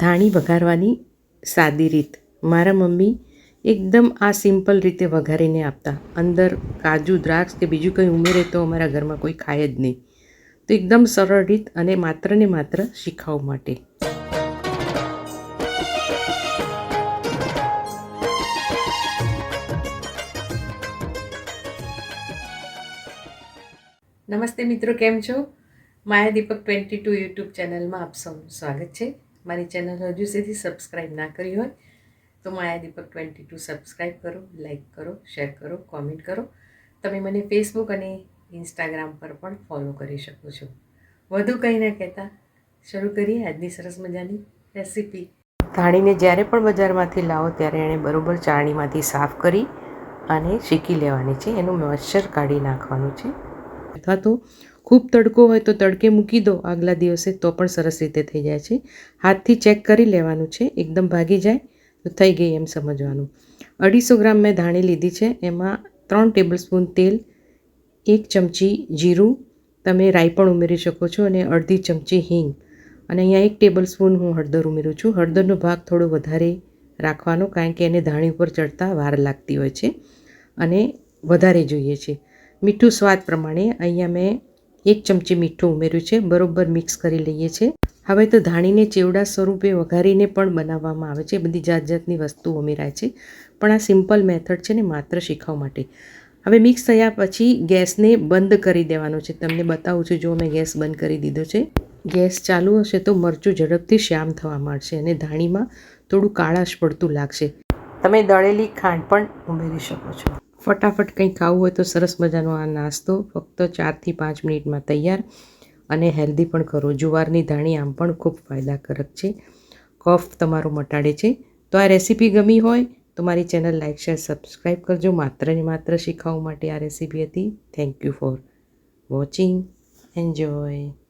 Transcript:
ધાણી વઘારવાની સાદી રીત. મારા મમ્મી એકદમ આ સિમ્પલ રીતે વઘારીને આપતા. અંદર કાજુ, દ્રાક્ષ કે બીજું કંઈ ઉમેરે તો અમારા ઘરમાં કોઈ ખાય જ નહીં. તો એકદમ સરળ રીત અને માત્ર ને માત્ર શીખાવ માટે. નમસ્તે મિત્રો, કેમ છો? Maya Deepak twenty two YouTube ચેનલમાં આપ સૌનું સ્વાગત છે. મારી ચેનલ હજુ સુધી સબસ્ક્રાઈબ ના કરી હોય, તો Maya Deepak twenty two subscribe કરો લાઇક કરો શેર કરો કોમેન્ટ કરો. તમે મને ફેસબુક અને ઇન્સ્ટાગ્રામ પર પણ ફોલો કરી શકો છો. વધુ કંઈ ના કહેતા. શરૂ કરીએ આજની સરસ મજાની રેસીપી ધાણીને જ્યારે પણ બજારમાંથી લાવો ત્યારે એણે બરોબર ચાળણીમાંથી સાફ કરી અને શીકી લેવાની છે. એનું મોઇશ્ચર કાઢી નાખવાનું છે. અથવા તો ખૂબ તડકો હોય તો તડકે મૂકી દો. આગલા દિવસે તો પણ સરસ રીતે થઈ જાય છે. હાથથી ચેક કરી લેવાનું છે. એકદમ ભાગી જાય તો થઈ ગઈ એમ સમજવાનું. અઢીસો ગ્રામ મેં ધાણી લીધી છે. એમાં ત્રણ ટેબલ સ્પૂન તેલ, એક ચમચી જીરું, તમે રાઈ પણ ઉમેરી શકો છો અને અડધી ચમચી હિંગ. અને અહીંયા એક ટેબલ સ્પૂન હું હળદર ઉમેરું છું. હળદરનો ભાગ થોડો વધારે રાખવાનો કારણ કે એને ધાણી ઉપર ચડતા વાર લાગતી હોય છે અને વધારે જોઈએ છે. મીઠું સ્વાદ પ્રમાણે અહીંયા મેં એક ચમચી મીઠું ઉમેર્યું છે, બરોબર મિક્સ કરી લઈએ છીએ. હવે તો ધાણીને ચેવડા સ્વરૂપે વઘારીને પણ બનાવવામાં આવે છે, બધી જાત જાતની વસ્તુઓ ઉમેરાય છે, પણ આ સિમ્પલ મેથડ છે ને માત્ર શીખવા માટે. હવે મિક્સ થયા પછી ગેસને બંધ કરી દેવાનો છે. તમને બતાવું છું, જો મેં ગેસ બંધ કરી દીધો છે, ગેસ ચાલુ હશે તો મરચું ઝડપથી શ્યામ થવા માંડશે અને ધાણીમાં થોડું કાળાશ પડતું લાગશે. તમે દળેલી ખાંડ પણ ઉમેરી શકો છો. ફટાફટ કંઈ ખાવું હોય તો સરસ મજાનો આ નાસ્તો ફક્ત ચારથી પાંચ મિનિટમાં તૈયાર અને હેલ્ધી પણ કરો. જુવારની ધાણી આમ પણ ખૂબ ફાયદાકારક છે. કફ તમારો મટાડે છે. તો આ રેસીપી ગમી હોય તો મારી ચેનલ લાઇક શેર સબસ્ક્રાઈબ કરજો. માત્ર ને માત્ર શીખવવા માટે આ રેસીપી હતી. Thank you for watching enjoy